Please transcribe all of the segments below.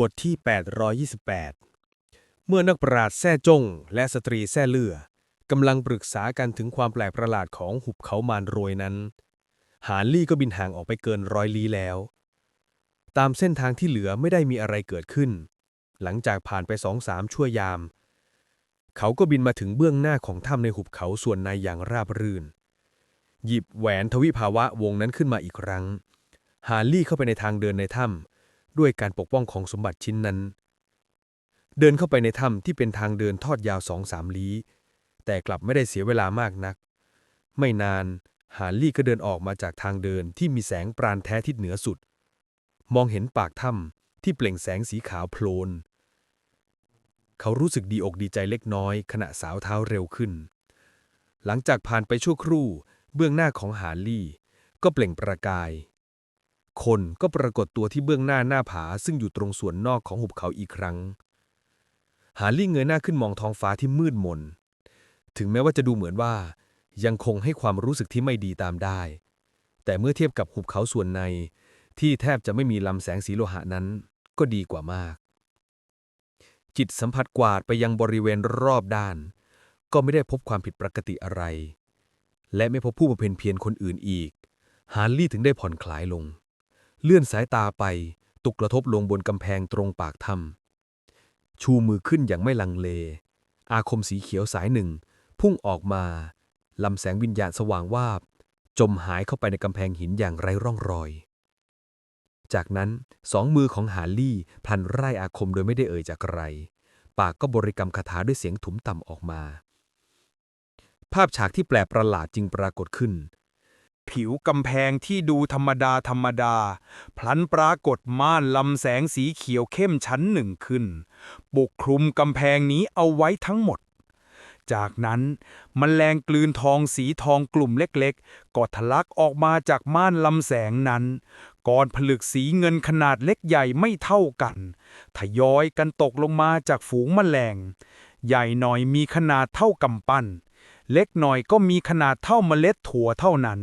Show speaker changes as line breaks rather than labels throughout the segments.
บทที่ 828 เมื่อนักปราชญ์แซ่จง และสตรีแซ่เลื่อกำลังปรึกษากันถึงความแปลกประหลาดของหุบเขามารโรยนั้น หานลี่ก็บินห่างออกไปเกินร้อยลี้แล้ว ตามเส้นทางที่เหลือไม่ได้มีอะไรเกิดขึ้น หลังจากผ่านไปสองสามชั่วยาม เขาก็บินมาถึงเบื้องหน้าของถ้ำในหุบเขาส่วนในอย่างราบรื่น หยิบแหวนทวิภาวะวงนั้นขึ้นมาอีกครั้ง หาลี่เข้าไปในทางเดินในถ้ำ ด้วยการปกป้องของสมบัติชิ้นนั้น เดินเข้าไปในถ้ำที่เป็นทางเดินทอดยาวสองสามลี้แต่กลับไม่ได้เสียเวลามากนัก ไม่นานหาลี่ก็เดินออกมาจากทางเดินที่มีแสงปราณแท้ทิศเหนือสุด มองเห็นปากถ้ำที่เปล่งแสงสีขาวโพลน เขารู้สึกดีอกดีใจเล็กน้อย ขณะสาวเท้าเร็วขึ้น หลังจากผ่านไปชั่วครู่ เบื้องหน้าของหาลี่ ก็เปล่งประกาย คนก็ปรากฏตัวที่เบื้องหน้าหน้าผาซึ่งอยู่ตรงส่วนนอกของหุบเขาอีกครั้งหาร์ลี่เงยหน้าขึ้นมองท้องฟ้าที่มืดมน ถึงแม้ว่าจะดูเหมือนว่า ยังคงให้ความรู้สึกที่ไม่ดีตามได้ แต่เมื่อเทียบกับหุบเขาส่วนใน ที่แทบจะไม่มีลำแสงสีโลหะนั้น ก็ดีกว่ามาก จิตสัมผัสกวาดไปยังบริเวณรอบด้าน ก็ไม่ได้พบความผิดปกติอะไร และไม่พบผู้บำเพ็ญเพียรคนอื่นอีก ฮาร์ลี่ถึงได้ผ่อนคลายลง เลื่อนสายตาไปตกกระทบลงบนกำแพงตรงปากถ้ำชูมือขึ้นอย่างไม่ลังเล อาคมสีเขียวสายหนึ่ง พุ่งออกมาลำแสงวิญญาณสว่างวาบ จมหายเข้าไปในกำแพงหินอย่างไร้ร่องรอย จากนั้นสองมือของหาลี่พลันไร่อาคมโดยไม่ได้เอ่ยจากไร ปากก็บริกรรมคาถาด้วยเสียงถุมต่ำออกมา ภาพฉากที่แปลกประหลาดจึงปรากฏขึ้น
ผิวกำแพงที่ดูธรรมดาธรรมดา พลันปรากฏม่านลำแสงสีเขียวเข้มชั้นหนึ่งขึ้น ปกคลุมกำแพงนี้เอาไว้ทั้งหมด จากนั้นมแมลงกลืนทองสีทองกลุ่มเล็กๆ ก็ทะลักออกมาจากม่านลำแสงนั้นก้อนผลึกสีเงินขนาดเล็กใหญ่ไม่เท่ากัน ทยอยกันตกลงมาจากฝูงมแมลง ใหญ่หน่อยมีขนาดเท่ากำปั้น เล็กหน่อยก็มีขนาดเท่าเมล็ดถั่วเท่านั้น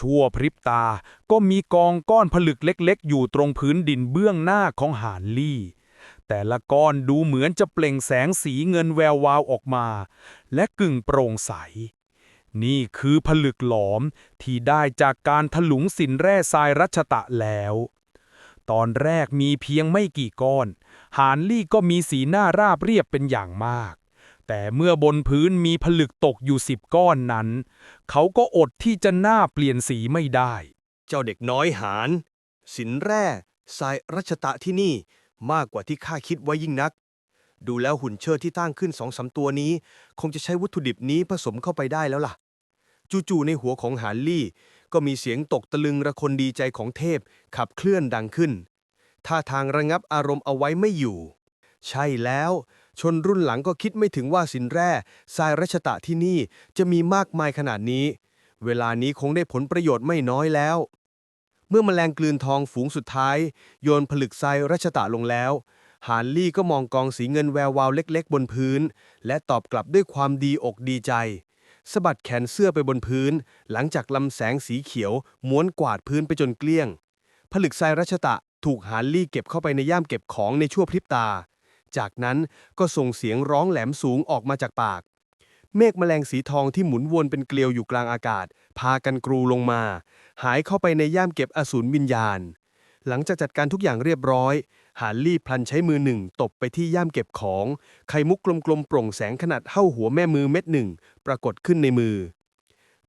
ชั่วพริบตา ก็มีกองก้อนผลึกเล็กๆ อยู่ตรงพื้นดินเบื้องหน้าของหานลี่ แต่ละก้อนดูเหมือนจะเปล่งแสงสีเงินแวววาวออกมา และกึ่งโปร่งใส นี่คือผลึกหลอมที่ได้จากการถลุงสินแร่ทรายรัชตะแล้ว ตอนแรกมีเพียงไม่กี่ก้อน หานลี่ก็มีสีหน้าราบเรียบเป็นอย่างมาก แต่เมื่อบนพื้นมีผลึกตกอยู่สิบก้อนนั้น เขาก็อดที่จะหน้าเปลี่ยนสีไม่ได้
เจ้าเด็กน้อยหานสินแร่ทรายรัชตะที่นี่มากกว่าที่ข้าคิดไว้ยิ่งนัก ดูแล้วหุ่นเชิดที่ตั้งขึ้นสองสามตัวนี้ คงจะใช้วัตถุดิบนี้ผสมเข้าไปได้แล้วล่ะ จู่ๆในหัวของหานลี่ ก็มีเสียงตกตะลึงระคนดีใจของเทพขับเคลื่อนดังขึ้นท่าทางระงับอารมณ์เอาไว้ไม่อยู่ ใช่แล้ว ชนรุ่นหลังก็คิดไม่ถึงว่าสินแร่ทรายรัชตะที่นี่จะมีมากมายขนาดนี้ เวลานี้คงได้ผลประโยชน์ไม่น้อยแล้ว เมื่อมแมลงกลืนทองฝูงสุดท้าย โยนผลึกทรายรัชตะลงแล้วหานลี่ก็มองกองสีเงินแวววาวเล็ก ๆ บนพื้น และตอบกลับด้วยความดีอกดีใจสะบัดแขนเสื้อไปบนพื้น หลังจากลำแสงสีเขียว ม้วนกวาดพื้นไปจนเกลี้ยง ผลึกทรายรัชตะถูกหานลี่เก็บเข้าไปในย่ามเก็บของในชั่วพริบตา จากนั้นก็ส่งเสียงร้องแหลมสูงออกมาจากปาก เมฆแมลงสีทองที่หมุนวนเป็นเกลียวอยู่กลางอากาศ พากันกรูลงมา หายเข้าไปในย่ามเก็บอสูรวิญญาณ หลังจากจัดการทุกอย่างเรียบร้อย หานลี่พลันใช้มือหนึ่งตบไปที่ย่ามเก็บของ ไข่มุกกลมๆโปร่งแสงขนาดเท่าหัวแม่มือเม็ดหนึ่งปรากฏขึ้นในมือ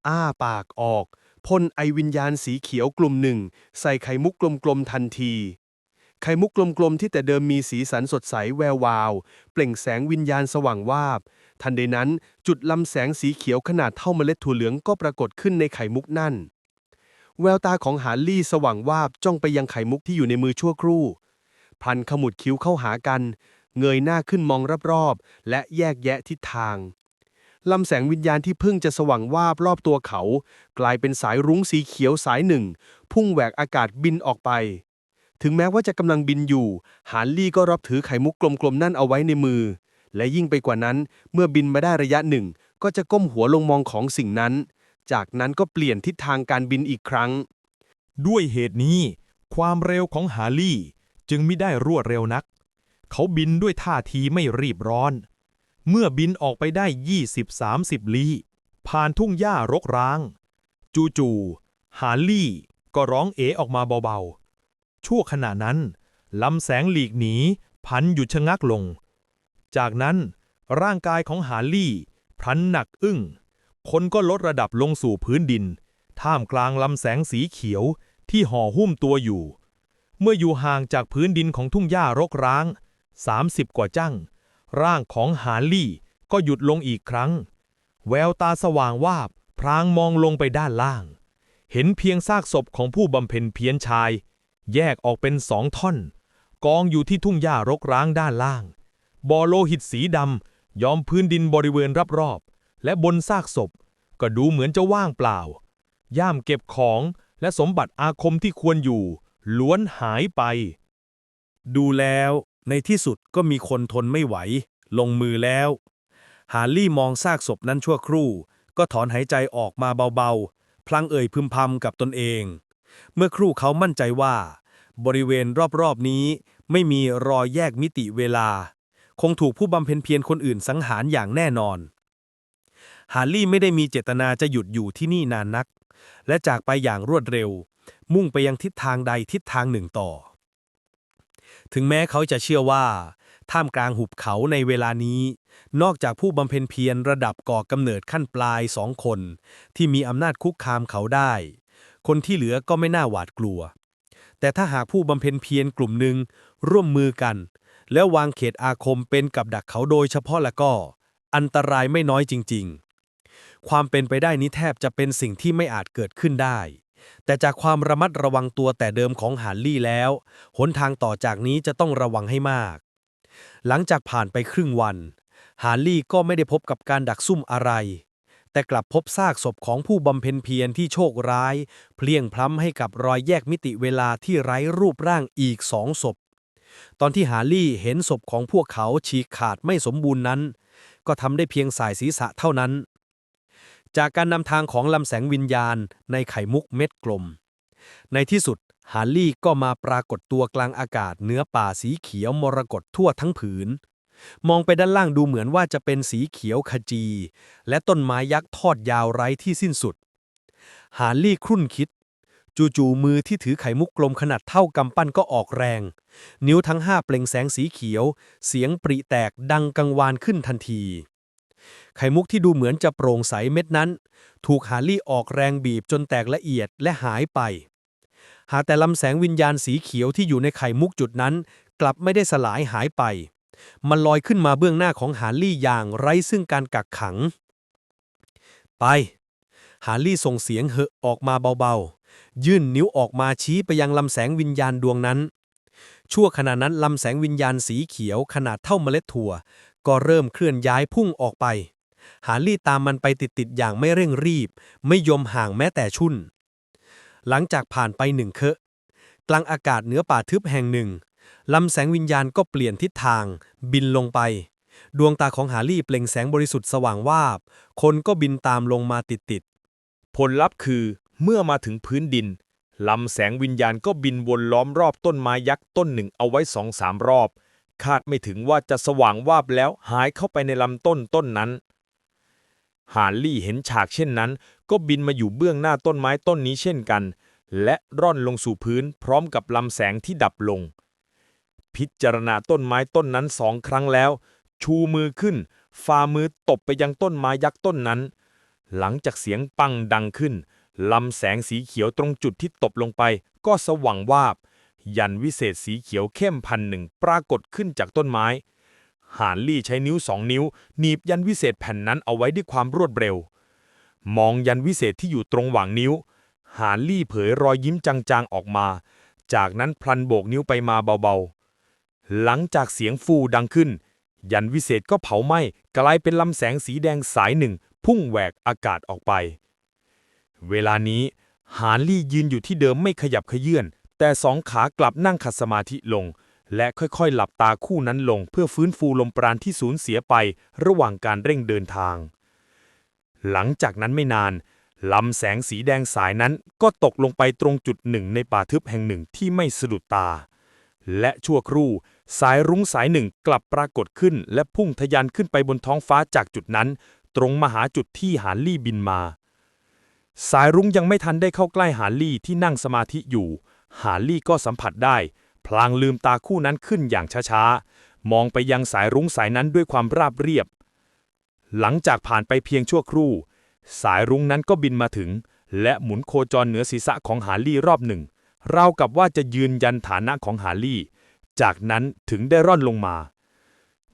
อ้าปากออกพ่นไอวิญญาณสีเขียวกลุ่มหนึ่ง ใส่ไข่มุกกลมๆทันที ไข่มุกกลมๆ ที่แต่เดิมมีสีสันสดใสแวววาว เปล่งแสงวิญญาณสว่างวาบ ทันใดนั้นจุดลำแสงสีเขียวขนาดเท่าเมล็ดถั่วเหลืองก็ปรากฏขึ้นในไข่มุกนั่น แววตาของหาลี่สว่างวาบจ้องไปยังไข่มุกที่อยู่ในมือชั่วครู่ พันขมุดคิ้วเข้าหากัน เงยหน้าขึ้นมองรอบๆ และแยกแยะทิศทางลำแสงวิญญาณที่เพิ่งจะสว่างวาบรอบตัวเขา กลายเป็นสายรุ้งสีเขียวสายหนึ่ง พุ่งแหวกอากาศบินออกไป ถึงแม้ว่าจะกำลังบินอยู่ หานลี่ก็รับถือไข่มุกกลมๆนั่นเอาไว้ในมือ และยิ่งไปกว่านั้น เมื่อบินมาได้ระยะหนึ่ง ก็จะก้มหัวลงมองของสิ่งนั้น จากนั้นก็เปลี่ยนทิศทางการบินอีกครั้ง
ด้วยเหตุนี้ ความเร็วของฮาลี่
จึงไม่ได้รวดเร็วนัก เขาบินด้วยท่าทีไม่รีบร้อน เมื่อบินออกไปได้ 20-30 ลี้ ผ่านทุ่งหญ้ารกร้าง จู่ๆฮาร์ลี่ก็ร้องเอออกมาเบาๆ ชั่วขณะนั้นลำแสงหลีกหนีพันหยุดชะงักลง จากนั้นร่างกายของฮาร์ลี่พลันหนักอึ้ง คนก็ลดระดับลงสู่พื้นดิน ท่ามกลางลำแสงสีเขียวที่ห่อหุ้มตัวอยู่ เมื่ออยู่ห่างจากพื้นดินของทุ่งหญ้ารกร้าง 30 กว่าจั่ง ร่างของฮาร์ลี่ก็หยุดลงอีกครั้ง แววตาสว่างวาบพรางมองลงไปด้านล่าง เห็นเพียงซากศพของผู้บำเพ็ญเพียรชาย แยกออกเป็นสองท่อน กองอยู่ที่ทุ่งหญ้ารกร้างด้านล่าง บ่อโลหิตสีดำย้อมพื้นดินบริเวณรอบๆและบนซากศพ ก็ดูเหมือนจะว่างเปล่า ย่ามเก็บของและสมบัติอาคมที่ควรอยู่ ล้วนหายไป
ดูแล้วในที่สุดก็มีคนทนไม่ไหว ลงมือแล้ว ฮาร์ลี่มองซากศพนั้นชั่วครู่ ก็ถอนหายใจออกมาเบาๆ พลางเอ่ยพึมพำกับตนเอง เมื่อครู่เขามั่นใจว่า บริเวณรอบๆนี้ไม่มีรอยแยกมิติเวลา คงถูกผู้บำเพ็ญเพียรคนอื่นสังหารอย่างแน่นอน ฮาร์ลี่ไม่ได้มีเจตนาจะหยุดอยู่ที่นี่นานนัก และจากไปอย่างรวดเร็ว มุ่งไปยังทิศทางใดทิศทางหนึ่งต่อ ถึงแม้เขาจะเชื่อว่า ท่ามกลางหุบเขาในเวลานี้ นอกจากผู้บำเพ็ญเพียรระดับก่อกำเนิดขั้นปลายสองคน ที่มีอำนาจคุกคามเขาได้ คนที่เหลือก็ไม่น่าหวาดกลัว แต่ถ้าหากผู้บำเพ็ญเพียรกลุ่มหนึ่งร่วมมือกัน แล้ววางเขตอาคมเป็นกับดักเขาโดยเฉพาะแล้วก็ อันตรายไม่น้อยจริง ๆ ความเป็นไปได้นี้แทบจะเป็นสิ่งที่ไม่อาจเกิดขึ้นได้ แต่จากความระมัดระวังตัวแต่เดิมของฮาร์ลี่แล้ว หนทางต่อจากนี้จะต้องระวังให้มาก หลังจากผ่านไปครึ่งวันฮาร์ลี่ก็ไม่ได้พบกับการดักซุ่มอะไร แต่กลับพบซากศพของผู้บำเพ็ญเพียรที่โชคร้าย เพลียงพล้ำให้กับรอยแยกมิติเวลาที่ไร้รูปร่างอีกสองศพ ตอนที่ฮาร์ลี่เห็นศพของพวกเขาฉีกขาดไม่สมบูรณ์นั้น ก็ทำได้เพียงสายศีรษะเท่านั้น จากการนำทางของลำแสงวิญญาณในไข่มุกเม็ดกลม ในที่สุดฮาร์ลี่ก็มาปรากฏตัวกลางอากาศเนื้อป่าสีเขียวมรกตทั่วทั้งผืน มองไปด้านล่างดูเหมือนว่าจะเป็นสีเขียวขจี และต้นไม้ยักษ์ทอดยาวไร้ที่สิ้นสุด ฮาร์ลี่ครุ่นคิด จู่ๆมือที่ถือไข่มุกกลมขนาดเท่ากำปั้นก็ออกแรง นิ้วทั้งห้าเปล่งแสงสีเขียว เสียงปริแตกดังกังวานขึ้นทันที ไข่มุกที่ดูเหมือนจะโปร่งใสเม็ดนั้น ถูกฮาร์ลี่ออกแรงบีบจนแตกละเอียดและหายไป หาแต่ลำแสงวิญญาณสีเขียวที่อยู่ในไข่มุกจุดนั้น กลับไม่ได้สลายหายไป มันลอยขึ้นมาเบื้องหน้าของฮาร์ลี่อย่างไร้ซึ่งการกักขัง ไป ฮาร์ลี่ส่งเสียงเหอะออกมาเบาๆ ยื่นนิ้วออกมาชี้ไปยังลำแสงวิญญาณดวงนั้น ชั่วขณะนั้นลำแสงวิญญาณสีเขียวขนาดเท่าเมล็ดถั่ว ก็เริ่มเคลื่อนย้ายพุ่งออกไป ฮาร์ลี่ตามมันไปติดๆอย่างไม่เร่งรีบ ไม่ยอมห่างแม้แต่ชุนหลังจากผ่านไปหนึ่งเคอะกลางอากาศเหนือป่าทึบแห่งหนึ่ง ลำแสงวิญญาณก็เปลี่ยนทิศทาง บินลงไป ดวงตาของฮาร์ลี่เปล่งแสงบริสุทธิ์สว่างวาบ คนก็บินตามลงมาติดๆ
ผลลัพธ์คือเมื่อมาถึงพื้นดินลำแสงวิญญาณก็บินวนล้อมรอบต้นไม้ยักษ์ต้นหนึ่งเอาไว้สองสามรอบ คาดไม่ถึงว่าจะสว่างวาบแล้วหายเข้าไปในลำต้นต้นนั้น ฮาร์ลี่เห็นฉากเช่นนั้น ก็บินมาอยู่เบื้องหน้าต้นไม้ต้นนี้เช่นกัน และร่อนลงสู่พื้นพร้อมกับลำแสงที่ดับลง พิจารณาต้นไม้ต้นนั้นสองครั้งแล้ว ชูมือขึ้น ฝ่ามือตบไปยังต้นไม้ยักษ์ต้นนั้น หลังจากเสียงปังดังขึ้น ลำแสงสีเขียวตรงจุดที่ตบลงไป ก็สว่างวาบ ยันวิเศษสีเขียวเข้มพันหนึ่งปรากฏขึ้นจากต้นไม้ฮาร์ลี่ใช้นิ้วสองนิ้ว หนีบยันวิเศษแผ่นนั้นเอาไว้ด้วยความรวดเร็ว มองยันวิเศษที่อยู่ตรงหว่างนิ้วฮาร์ลี่เผยรอยยิ้มจางๆออกมา จากนั้นพลันโบกนิ้วไปมาเบา หลังจากเสียงฟูดังขึ้น ยันวิเศษก็เผาไหม้กลายเป็นลำแสงสีแดงสายหนึ่ง พุ่งแหวกอากาศออกไป เวลานี้ฮาร์ลี่ยืนอยู่ที่เดิมไม่ขยับเขยื่อนแต่สองขากลับนั่งขัดสมาธิลง และค่อยๆ หลับตาคู่นั้นลง เพื่อฟื้นฟูลมปราณที่สูญเสียไประหว่างการเร่งเดินทาง หลังจากนั้นไม่นานลำแสงสีแดงสายนั้นก็ตกลงไปตรงจุดหนึ่งในป่าทึบแห่งหนึ่งที่ไม่สะดุดตา และชั่วครู่ สายรุ้งสายหนึ่งกลับปรากฏขึ้นและพุ่งทะยานขึ้นไปบนท้องฟ้าจากจุดนั้น ตรงมาหาจุดที่หานลี่บินมา สายรุ้งยังไม่ทันได้เข้าใกล้หาลี่ที่นั่งสมาธิอยู่ หาลี่ก็สัมผัสได้ พลางลืมตาคู่นั้นขึ้นอย่างช้าๆ มองไปยังสายรุ้งสายนั้นด้วยความราบเรียบ หลังจากผ่านไปเพียงชั่วครู่ สายรุ้งนั้นก็บินมาถึง และหมุนโคจรเหนือศีรษะของหาลี่รอบหนึ่งราวกับว่าจะยืนยันฐานะของหาลี่ จากนั้นถึงได้ร่อนลงมา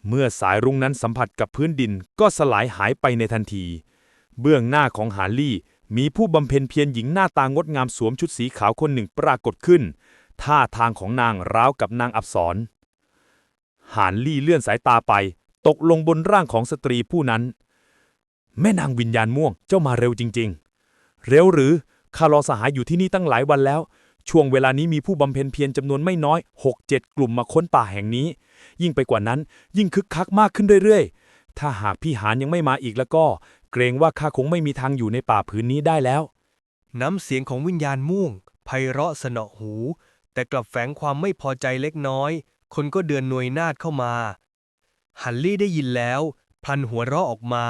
เมื่อสายรุ้งนั้นสัมผัสกับพื้นดินก็สลายหายไปในทันที เบื้องหน้าของหารลี่มีผู้บำเพ็ญเพียรหญิงหน้าตางดงามสวมชุดสีขาวคนหนึ่งปรากฏขึ้น ท่าทางของนางราวกับนางอับสรหานลี่เลื่อนสายตาไป ตกลงบนร่างของสตรีผู้นั้น แม่นางวิญญาณม่วงเจ้ามาเร็วจริง ๆ เร็วหรือข้ารอสหายอยู่ที่นี่ตั้งหลายวันแล้ว ช่วงเวลานี้มีผู้บำเพ็ญเพียรจำนวนไม่น้อย 6-7 กลุ่มมาค้นป่าแห่งนี้ ยิ่งไปกว่านั้น ยิ่งคึกคักมากขึ้นเรื่อยๆ ถ้าหากพี่หานยังไม่มาอีกแล้วก็ เกรงว่าข้าคงไม่มีทางอยู่ในป่าผืนนี้ได้แล้ว
น้ำเสียงของวิญญาณม่วงไพเราะสนอหู แต่กลับแฝงความไม่พอใจเล็กน้อย คนก็เดือนหน่วยนาดเข้ามา ฮันลี่ได้ยินแล้ว พลันหัวเราะออกมา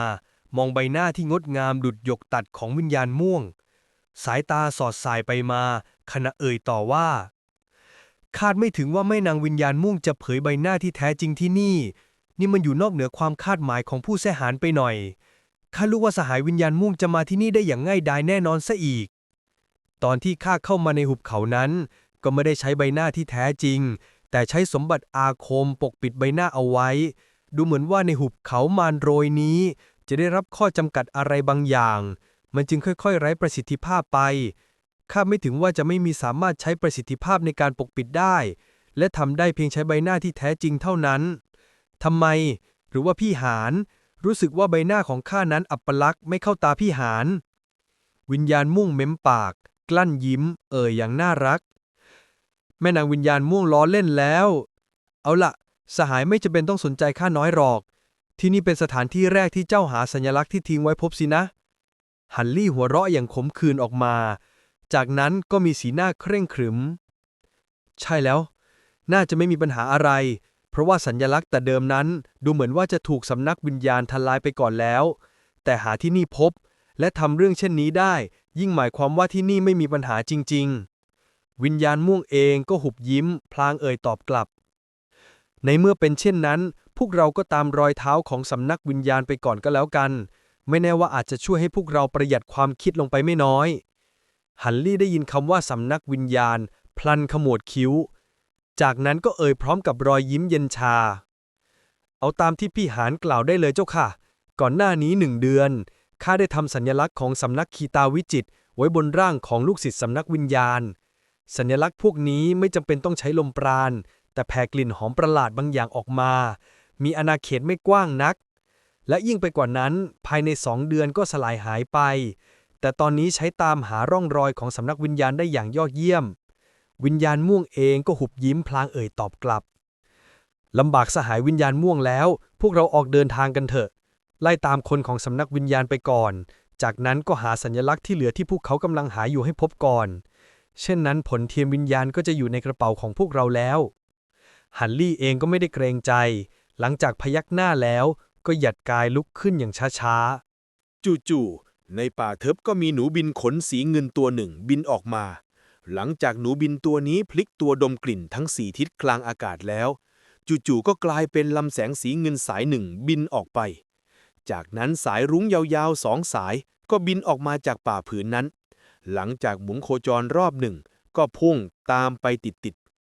มองใบหน้าที่งดงามดุดหยกตัดของวิญญาณม่วง สายตาสอดสายไปมา ขณะเอ่ยต่อว่า คาดไม่ถึงว่าแม่นางวิญญาณม่วงจะเผยใบหน้าที่แท้จริงที่นี่ นี่มันอยู่นอกเหนือความคาดหมายของผู้แสหารไปหน่อยข้ารู้ว่าสหายวิญญาณม่วงจะมาที่นี่ได้อย่างง่ายดายแน่นอนซะอีก ตอนที่ข้าเข้ามาในหุบเขานั้น ก็ไม่ได้ใช้ใบหน้าที่แท้จริง แต่ใช้สมบัติอาคมปกปิดใบหน้าเอาไว้ ดูเหมือนว่าในหุบเขามารโรยนี้ จะได้รับข้อจำกัดอะไรบางอย่าง มันจึงค่อยๆ ไร้ประสิทธิภาพไป ข้าไม่ถึงว่าจะไม่มีสามารถใช้ประสิทธิภาพในการปกปิดได้ และทำได้เพียงใช้ใบหน้าที่แท้จริงเท่านั้นทำไม หรือว่าพี่หาน รู้สึกว่าใบหน้าของข้านั้นอัปลักษณ์ไม่เข้าตาพี่หาน วิญญาณม่วงเม้มปาก กลั้นยิ้ม เอ่ยอย่างน่ารัก แม่นางวิญญาณม่วงล้อเล่นแล้ว เอาละสหายไม่จำเป็นต้องสนใจข้าน้อยหรอก ที่นี่เป็นสถานที่แรกที่เจ้าหาสัญลักษณ์ที่ทิ้งไว้พบสินะ ฮันลี่หัวเราะอย่างขมขื่นออกมา จากนั้นก็มีสีหน้าเคร่งขรึม ใช่แล้ว น่าจะไม่มีปัญหาอะไร เพราะว่าสัญญลักษณ์แต่เดิมนั้น ดูเหมือนว่าจะถูกสำนักวิญญาณทลายไปก่อนแล้ว แต่หาที่นี่พบ และทำเรื่องเช่นนี้ได้ ยิ่งหมายความว่าที่นี่ไม่มีปัญหาจริง ๆ วิญญาณม่วงเองก็หุบยิ้ม พลางเอ่ยตอบกลับ ในเมื่อเป็นเช่นนั้น พวกเราก็ตามรอยเท้าของสำนักวิญญาณไปก่อนก็แล้วกัน ไม่แน่ว่าอาจจะช่วยให้พวกเราประหยัดความคิดลงไปไม่น้อย ฮันลี่ได้ยินคำว่าสำนักวิญญาณ พลันขมวดคิ้ว จากนั้นก็เอ่ยพร้อมกับรอยยิ้มเย็นชา เอาตามที่พี่หานกล่าวได้เลยเจ้าค่ะ ก่อนหน้านี้หนึ่งเดือนข้าได้ทำสัญลักษณ์ของสำนักคีตาวิจิตไว้บนร่างของลูกศิษย์สำนักวิญญาณ สัญลักษณ์พวกนี้ไม่จำเป็นต้องใช้ลมปราณ แต่แผ่กลิ่นหอมประหลาดบางอย่างออกมา มีอาณาเขตไม่กว้างนัก และยิ่งไปกว่านั้นภายในสองเดือนก็สลายหายไป แต่ตอนนี้ใช้ตามหาร่องรอยของสำนักวิญญาณได้อย่างยอดเยี่ยม วิญญาณม่วงเองก็หุบยิ้มพลางเอ่ยตอบกลับลำบากสหายวิญญาณม่วงแล้ว พวกเราออกเดินทางกันเถอะ ไล่ตามคนของสำนักวิญญาณไปก่อน จากนั้นก็หาสัญลักษณ์ที่เหลือที่พวกเขากำลังหาอยู่ให้พบก่อน เช่นนั้นผลเทียมวิญญาณก็จะอยู่ในกระเป๋าของพวกเราแล้วฮันลี่เองก็ไม่ได้เกรงใจ หลังจากพยักหน้าแล้ว ก็หยัดกายลุกขึ้นอย่างช้าๆ
จู่ๆ ในป่าเทิบก็มีหนูบินขนสีเงินตัวหนึ่งบินออกมา หลังจากหนูบินตัวนี้พลิกตัวดมกลิ่นทั้งสี่ทิศกลางอากาศแล้ว จู่ๆก็กลายเป็นลำแสงสีเงินสายหนึ่งบินออกไป จากนั้นสายรุ้งยาวๆสองสายก็บินออกมาจากป่าผืนนั้น หลังจากหมุนโคจรรอบหนึ่ง ก็พุ่งตามไปติด